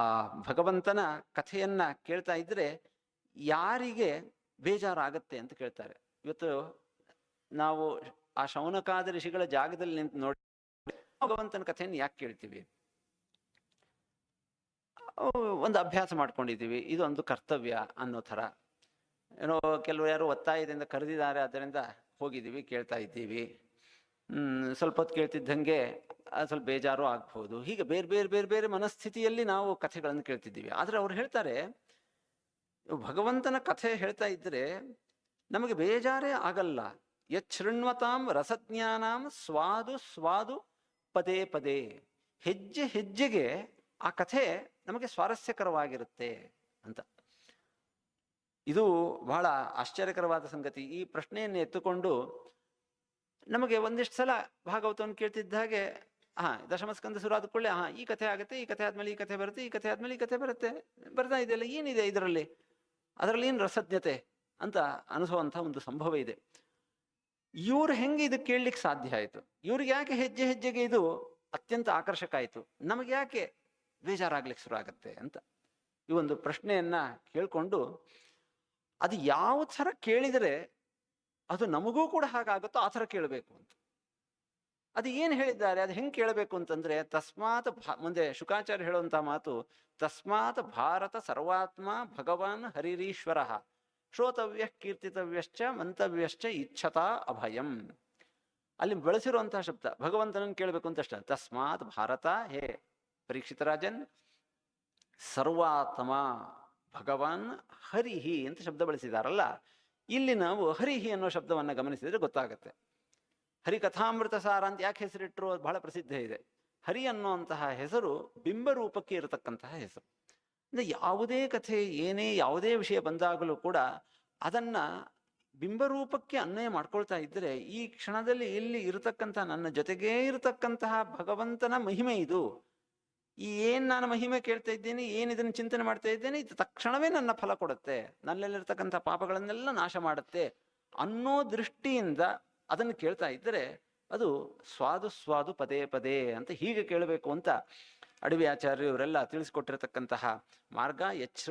ಆ ಭಗವಂತನ ಕಥೆಯನ್ನ ಕೇಳ್ತಾ ಇದ್ರೆ ಯಾರಿಗೆ ಬೇಜಾರಾಗತ್ತೆ ಅಂತ ಕೇಳ್ತಾರೆ. ಇವತ್ತು ನಾವು ಆ ಶೌನಕಾದ ಋಷಿಗಳ ಜಾಗದಲ್ಲಿ ನಿಂತು ನೋಡಿ ಭಗವಂತನ ಕಥೆಯನ್ನು ಯಾಕೆ ಕೇಳ್ತೀವಿ? ಒಂದು ಅಭ್ಯಾಸ ಮಾಡ್ಕೊಂಡಿದ್ದೀವಿ. ಇದು ಒಂದು ಕರ್ತವ್ಯ ಅನ್ನೋ ಥರ. ಏನೋ ಕೆಲವು ಯಾರು ಒತ್ತಾಯದಿಂದ ಕರೆದಿದ್ದಾರೆ, ಅದರಿಂದ ಹೋಗಿದ್ದೀವಿ, ಕೇಳ್ತಾ ಇದ್ದೀವಿ. ಸ್ವಲ್ಪ ಹೊತ್ತು ಕೇಳ್ತಿದ್ದಂಗೆ ಸ್ವಲ್ಪ ಬೇಜಾರು ಆಗ್ಬೋದು. ಹೀಗೆ ಬೇರೆ ಬೇರೆ ಬೇರೆ ಬೇರೆ ಮನಸ್ಥಿತಿಯಲ್ಲಿ ನಾವು ಕಥೆಗಳನ್ನು ಕೇಳ್ತಿದ್ದೀವಿ. ಆದ್ರೆ ಅವ್ರು ಹೇಳ್ತಾರೆ ಭಗವಂತನ ಕಥೆ ಹೇಳ್ತಾ ಇದ್ರೆ ನಮಗೆ ಬೇಜಾರೇ ಆಗಲ್ಲ. ಯಚ್ಛೃಣ್ವತಾಂ ರಸಜ್ಞಾನಾಂ ಸ್ವಾದು ಸ್ವಾದು, ಪದೇ ಪದೇ. ಹೆಜ್ಜೆ, ಹೆಜ್ಜೆಗೆ ಆ ಕಥೆ ನಮಗೆ ಸ್ವಾರಸ್ಯಕರವಾಗಿರುತ್ತೆ ಅಂತ. ಇದು ಬಹಳ ಆಶ್ಚರ್ಯಕರವಾದ ಸಂಗತಿ. ಈ ಪ್ರಶ್ನೆಯನ್ನು ಎತ್ತುಕೊಂಡು ನಮಗೆ ಒಂದಿಷ್ಟು ಸಲ ಭಾಗವತವನ್ನು ಕೇಳ್ತಿದ್ದ ಹಾಗೆ, ಹಾ, ದಶಮಸ್ಕಂದ ಶುರು ಆದ ಕೂಡಲೇ, ಹಾ, ಈ ಕಥೆ ಆಗುತ್ತೆ, ಈ ಕಥೆ ಆದ್ಮೇಲೆ ಈ ಕಥೆ ಬರುತ್ತೆ, ಈ ಕಥೆ ಆದ್ಮೇಲೆ ಈ ಕಥೆ ಬರುತ್ತೆ ಬರ್ತಾ ಇದೆಯಲ್ಲ ಏನಿದೆ ಇದರಲ್ಲಿ? ಅದರಲ್ಲಿ ಏನು ರಸಜ್ಞತೆ? ಅಂತ ಅನಿಸುವಂಥ ಒಂದು ಸಂಭವ ಇದೆ. ಇವ್ರು ಹೆಂಗೆ ಇದು ಕೇಳಲಿಕ್ಕೆ ಸಾಧ್ಯ ಆಯ್ತು? ಇವ್ರಿಗೆ ಯಾಕೆ ಹೆಜ್ಜೆ ಹೆಜ್ಜೆಗೆ ಇದು ಅತ್ಯಂತ ಆಕರ್ಷಕ ಆಯ್ತು? ನಮಗೆ ಯಾಕೆ ಬೇಜಾರಾಗ್ಲಿಕ್ಕೆ ಶುರು ಆಗುತ್ತೆ ಅಂತ ಈ ಒಂದು ಪ್ರಶ್ನೆಯನ್ನ ಕೇಳಿಕೊಂಡು, ಅದು ಯಾವ ಥರ ಕೇಳಿದರೆ ಅದು ನಮಗೂ ಕೂಡ ಹಾಗಾಗುತ್ತೋ ಆ ಥರ ಕೇಳಬೇಕು ಅಂತ. ಅದು ಏನು ಹೇಳಿದ್ದಾರೆ, ಅದು ಹೆಂಗೆ ಕೇಳಬೇಕು ಅಂತಂದ್ರೆ, ತಸ್ಮಾತ್ ಮುಂದೆ ಶುಕಾಚಾರ್ಯ ಹೇಳುವಂತಹ ಮಾತು, ತಸ್ಮಾತ್ ಭಾರತ ಸರ್ವಾತ್ಮ ಭಗವಾನ್ ಹರಿರೀಶ್ವರ, ಶ್ರೋತವ್ಯ ಕೀರ್ತಿತವ್ಯಶ್ಚ ಮಂತವ್ಯಶ್ಚ ಇಚ್ಛತಾ ಅಭಯಂ. ಅಲ್ಲಿ ಬಳಸಿರುವಂತಹ ಶಬ್ದ, ಭಗವಂತನನ್ನು ಕೇಳಬೇಕು ಅಂತ ಅಷ್ಟೇ. ತಸ್ಮಾತ್ ಭಾರತ, ಹೇ ಪರೀಕ್ಷಿತ ರಾಜನ್, ಸರ್ವಾತ್ಮ ಭಗವಾನ್ ಹರಿಹಿ ಅಂತ ಶಬ್ದ ಬಳಸಿದಾರಲ್ಲ. ಇಲ್ಲಿ ನಾವು ಹರಿಹಿ ಅನ್ನೋ ಶಬ್ದವನ್ನ ಗಮನಿಸಿದರೆ ಗೊತ್ತಾಗತ್ತೆ. ಹರಿಕಥಾಮೃತ ಸಾರ ಅಂತ ಯಾಕೆ ಹೆಸರಿಟ್ಟರು ಅದು ಬಹಳ ಪ್ರಸಿದ್ಧ ಇದೆ. ಹರಿ ಅನ್ನುವಂತಹ ಹೆಸರು ಬಿಂಬರೂಪಕ್ಕೆ ಇರತಕ್ಕಂತಹ ಹೆಸರು. ಅಂದರೆ ಯಾವುದೇ ಕಥೆ, ಏನೇ ಯಾವುದೇ ವಿಷಯ ಬಂದಾಗಲೂ ಕೂಡ ಅದನ್ನ ಬಿಂಬರೂಪಕ್ಕೆ ಅನ್ವಯ ಮಾಡ್ಕೊಳ್ತಾ ಇದ್ದರೆ ಈ ಕ್ಷಣದಲ್ಲಿ ಇಲ್ಲಿ ಇರತಕ್ಕಂತಹ ನನ್ನ ಜೊತೆಗೇ ಇರತಕ್ಕಂತಹ ಭಗವಂತನ ಮಹಿಮೆ ಇದು. ಈ ಏನ್ ನಾನು ಮಹಿಮೆ ಕೇಳ್ತಾ ಇದ್ದೀನಿ, ಏನು ಇದನ್ನ ಚಿಂತನೆ ಮಾಡ್ತಾ ಇದ್ದೇನೆ, ಇದು ತಕ್ಷಣವೇ ನನ್ನ ಫಲ ಕೊಡುತ್ತೆ. ನನ್ನಲ್ಲಿರ್ತಕ್ಕಂಥ ಪಾಪಗಳನ್ನೆಲ್ಲ ನಾಶ ಮಾಡುತ್ತೆ ಅನ್ನೋ ದೃಷ್ಟಿಯಿಂದ ಅದನ್ನು ಕೇಳ್ತಾ ಇದ್ದರೆ ಅದು ಸ್ವಾದು ಸ್ವಾದು ಪದೇ ಪದೇ ಅಂತ ಹೀಗೆ ಕೇಳಬೇಕು ಅಂತ ಅಡವಿ ಆಚಾರ್ಯ ಇವರೆಲ್ಲ ತಿಳಿಸ್ಕೊಟ್ಟಿರತಕ್ಕಂತಹ ಮಾರ್ಗ ಎಚ್ಚರ